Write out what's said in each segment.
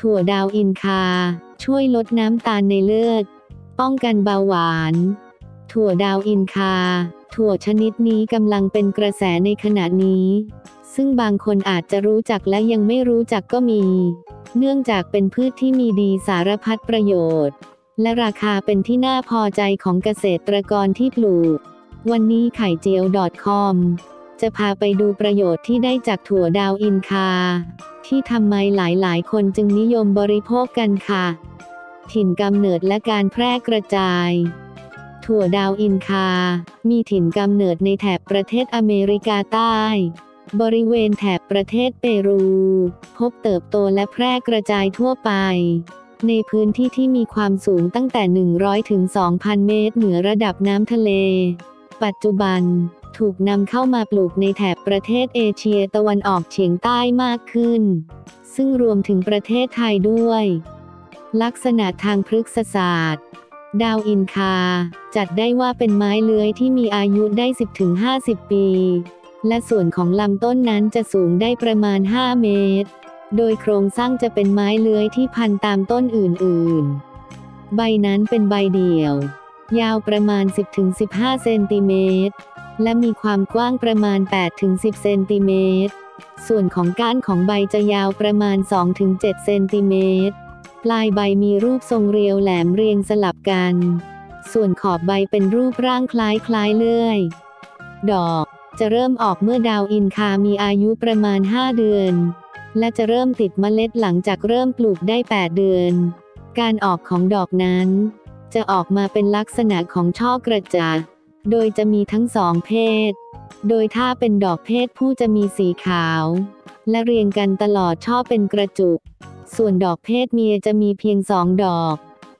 ถั่วดาวอินคา ช่วยลดน้ำตาลในเลือด ป้องกันเบาหวาน ถั่วดาวอินคา ถั่วชนิดนี้กำลังเป็นกระแสในขณะนี้ ซึ่งบางคนอาจจะรู้จักและยังไม่รู้จักก็มี เนื่องจากเป็นพืชที่มีดีสารพัดประโยชน์ และราคาเป็นที่น่าพอใจของเกษตรกรที่ปลูก วันนี้ไข่เจียว .com จะพาไปดูประโยชน์ที่ได้จากถั่วดาวอินคา ที่ทำไมหลายๆ คนจึงนิยมบริโภคกันค่ะ ถิ่นกำเนิดและการแพร่กระจาย ถั่วดาวอินคา มีถิ่นกำเนิดในแถบประเทศอเมริกาใต้ บริเวณแถบประเทศเปรู พบเติบโตและแพร่กระจายทั่วไปในพื้นที่ที่มีความสูงตั้งแต่ 100 ถึง 2,000 เมตร เหนือระดับน้ำทะเล ปัจจุบัน ถูกนำเข้ามาปลูกในแถบประเทศเอเชียตะวันออกเฉียงใต้มากขึ้น ซึ่งรวมถึงประเทศไทยด้วย ลักษณะทางพฤกษศาสตร์ ดาวอินคา จัดได้ว่าเป็นไม้เลื้อยที่มีอายุได้ 10-50 ปี และส่วนของลำต้นนั้นจะสูงได้ประมาณ 5 เมตร โดยโครงสร้างจะเป็นไม้เลื้อยที่พันตามต้นอื่นๆ ใบนั้นเป็นใบเดี่ยวยาวประมาณ 10-15 เซนติเมตร และมีความกว้างประมาณ 8-10 เซนติเมตร ส่วนของก้านของใบจะยาวประมาณ 2-7 เซนติเมตร ปลายใบมีรูปทรงเรียวแหลมเรียงสลับกัน ส่วนขอบใบเป็นรูปร่างคล้ายคล้ายเลื่อย ดอกจะเริ่มออกเมื่อดาวอินคามีอายุประมาณ 5 เดือน และจะเริ่มติดเมล็ดหลังจากเริ่มปลูกได้ 8 เดือน การออกของดอกนั้น จะออกมาเป็นลักษณะของช่อกระจาด โดยจะมีทั้งสองเพศ โดยถ้าเป็นดอกเพศผู้จะมีสีขาว และเรียงกันตลอดช่อเป็นกระจุก ส่วนดอกเพศเมียจะมีเพียงสองดอก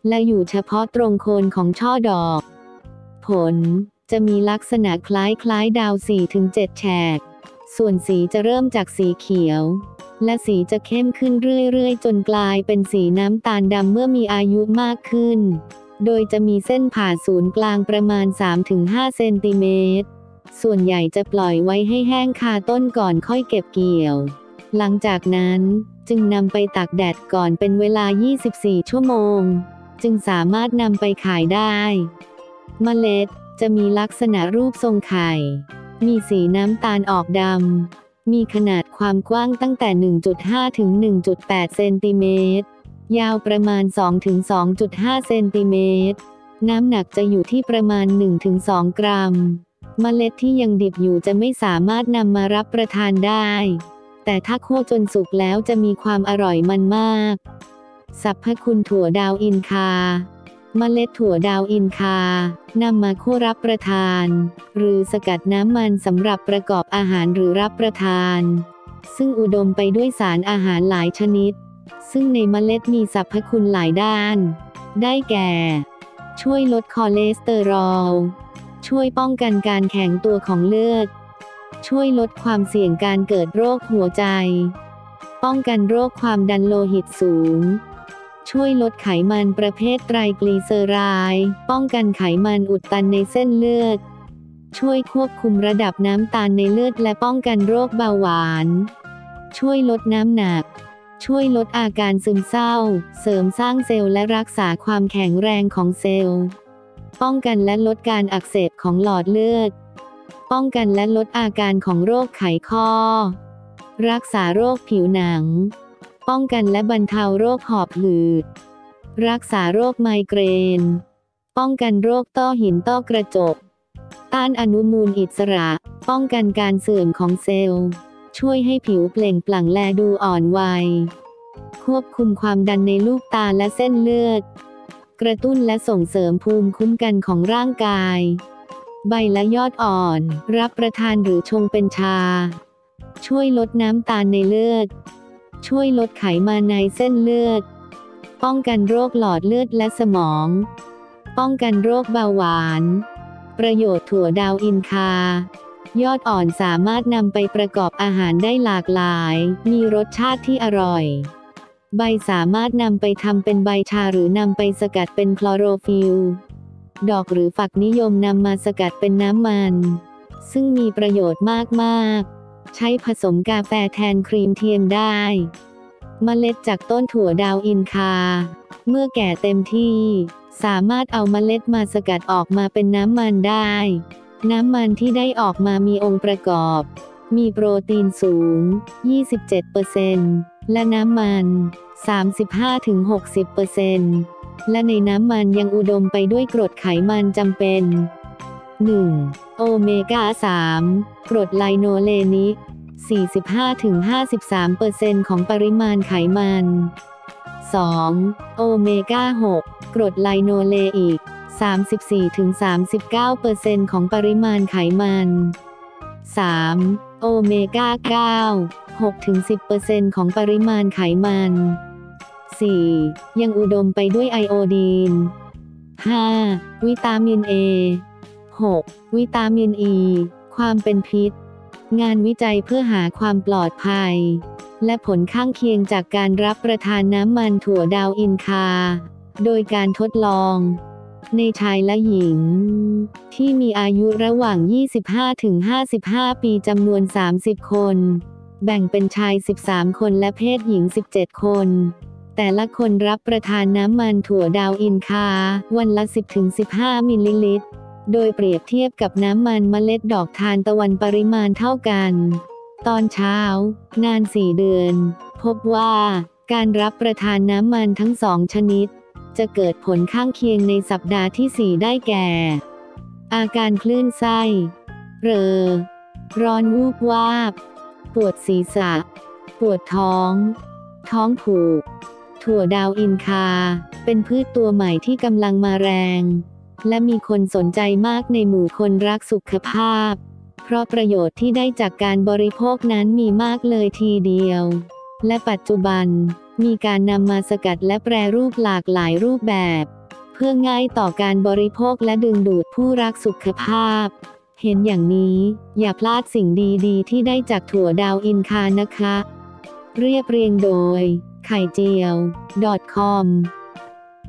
และอยู่เฉพาะตรงโคนของช่อดอก ผลจะมีลักษณะคล้ายคล้ายดาว 4-7 แฉก ส่วนสีจะเริ่มจากสีเขียว และสีจะเข้มขึ้นเรื่อยๆ จนกลายเป็นสีน้ำตาลดำเมื่อมีอายุมากขึ้น โดยจะมีเส้นผ่าศูนย์กลางประมาณ 3-5 เซนติเมตร ส่วนใหญ่จะปล่อยไว้ให้แห้งคาต้นก่อนค่อยเก็บเกี่ยว หลังจากนั้นจึงนำไปตากแดดก่อนเป็นเวลา 24 ชั่วโมง จึงสามารถนำไปขายได้ เมล็ดจะมีลักษณะรูปทรงไข่ มีสีน้ำตาลออกดำ มีขนาดความกว้างตั้งแต่ 1.5 ถึง 1.8 เซนติเมตร ยาวประมาณ 2-2.5 เซนติเมตร น้ำหนักจะอยู่ที่ประมาณ 1-2 กรัม เมล็ดที่ยังดิบอยู่จะไม่สามารถนำมารับประทานได้ แต่ถ้าคั่วจนสุกแล้วจะมีความอร่อยมันมาก สรรพคุณถั่วดาวอินคา เมล็ดถั่วดาวอินคานำมาคั่วรับประทาน หรือสกัดน้ำมันสำหรับประกอบอาหารหรือรับประทาน ซึ่งอุดมไปด้วยสารอาหารหลายชนิด ซึ่งในเมล็ดมีสรรพคุณหลายด้าน ได้แก่ ช่วยลดคอเลสเตอรอล ช่วยป้องกันการแข็งตัวของเลือด ช่วยลดความเสี่ยงการเกิดโรคหัวใจ ป้องกันโรคความดันโลหิตสูง ช่วยลดไขมันประเภทไตรกลีเซอไรด์ป้องกันไขมันอุดตันในเส้นเลือด ช่วยควบคุมระดับน้ำตาลในเลือดและป้องกันโรคเบาหวาน ช่วยลดน้ำหนัก ช่วยลดอาการซึมเศร้า เสริมสร้างเซลล์และรักษาความแข็งแรงของเซลล์ ป้องกันและลดการอักเสบของหลอดเลือด ป้องกันและลดอาการของโรคไขข้อ รักษาโรคผิวหนัง ป้องกันและบรรเทาโรคหอบหืด รักษาโรคไมเกรน ป้องกันโรคต้อหินต้อกระจก ต้านอนุมูลอิสระ ป้องกันการเสื่อมของเซลล์ ช่วยให้ผิวเปล่งปลั่งแลดูอ่อนวัย ควบคุมความดันในลูกตาและเส้นเลือด กระตุ้นและส่งเสริมภูมิคุ้มกันของร่างกาย ใบและยอดอ่อน รับประทานหรือชงเป็นชา ช่วยลดน้ำตาลในเลือด ช่วยลดไขมันในเส้นเลือด ป้องกันโรคหลอดเลือดและสมอง ป้องกันโรคเบาหวาน ประโยชน์ถั่วดาวอินคา ยอดอ่อนสามารถนำไปประกอบอาหารได้หลากหลาย มีรสชาติที่อร่อย ใบสามารถนำไปทำเป็นใบชาหรือนำไปสกัดเป็นคลอโรฟิลดอกหรือฝักนิยมนำมาสกัดเป็นน้ำมัน ซึ่งมีประโยชน์มากๆ ใช้ผสมกาแฟแทนครีมเทียมได้เมล็ดจากต้นถั่วดาวอินคา เมื่อแก่เต็มที่ สามารถเอาเมล็ดมาสกัดออกมาเป็นน้ำมันได้ น้ำมันที่ได้ออกมามีองค์ประกอบ มีโปรตีนสูง 27%และน้ำมัน 35-60%และในน้ำมันยังอุดมไปด้วยกรดไขมันจำเป็น 1. โอเมก้า 3 กรดไลโนเลนิก 45-53%ของปริมาณไขมัน 2. โอเมก้า 6 กรดไลโนเลอีก 34-39%ของปริมาณไขมัน 3. โอเมก้า 9 6-10%ของปริมาณไขมัน 4. ยังอุดมไปด้วยไอโอดีน 5. วิตามิน A 6. วิตามิน E ความเป็นพิษ งานวิจัยเพื่อหาความปลอดภัย และผลข้างเคียงจากการรับประทานน้ำมันถั่วดาวอินคา โดยการทดลอง ในชายและหญิง ที่มีอายุระหว่าง 25-55 ปีจำนวน 30 คน แบ่งเป็นชาย 13 คนและเพศหญิง 17 คน แต่ละคนรับประทานน้ำมันถั่วดาวอินคา วันละ 10-15 มิลลิลิตร โดยเปรียบเทียบกับน้ำมันเมล็ดดอกทานตะวันปริมาณเท่ากัน ตอนเช้า นาน 4 เดือน พบว่าการรับประทานน้ำมันทั้งสองชนิด จะเกิดผลข้างเคียงในสัปดาห์ที่ 4 ได้แก่ อาการคลื่นไส้ เรอ ร้อนวูบวาบ ปวดศีรษะ ปวดท้อง ท้องผูก ถั่วดาวอินคา เป็นพืชตัวใหม่ที่กำลังมาแรง และมีคนสนใจมากในหมู่คนรักสุขภาพ เพราะประโยชน์ที่ได้จากการบริโภคนั้นมีมากเลยทีเดียว และปัจจุบัน มีการนำมาสกัดและแปรรูปหลากหลายรูปแบบ เพื่อง่ายต่อการบริโภคและดึงดูดผู้รักสุขภาพ เห็นอย่างนี้ อย่าพลาดสิ่งดีๆ ที่ได้จากถั่วดาวอินคานะคะ เรียบเรียงโดย ไข่เจียว .com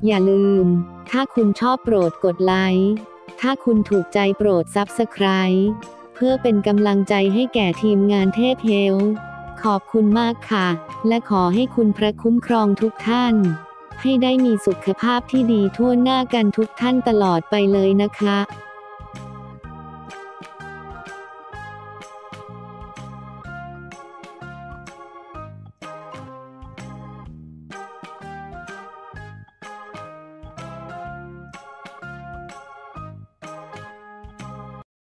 อย่าลืม ถ้าคุณชอบโปรดกดไลค์ ถ้าคุณถูกใจโปรดซับสไคร b ์เพื่อเป็นกำลังใจให้แก่ทีมงานเทพเฮล ขอบคุณมากค่ะ และขอให้คุณพระคุ้มครองทุกท่าน ให้ได้มีสุขภาพที่ดีทั่วหน้ากันทุกท่านตลอดไปเลยนะคะ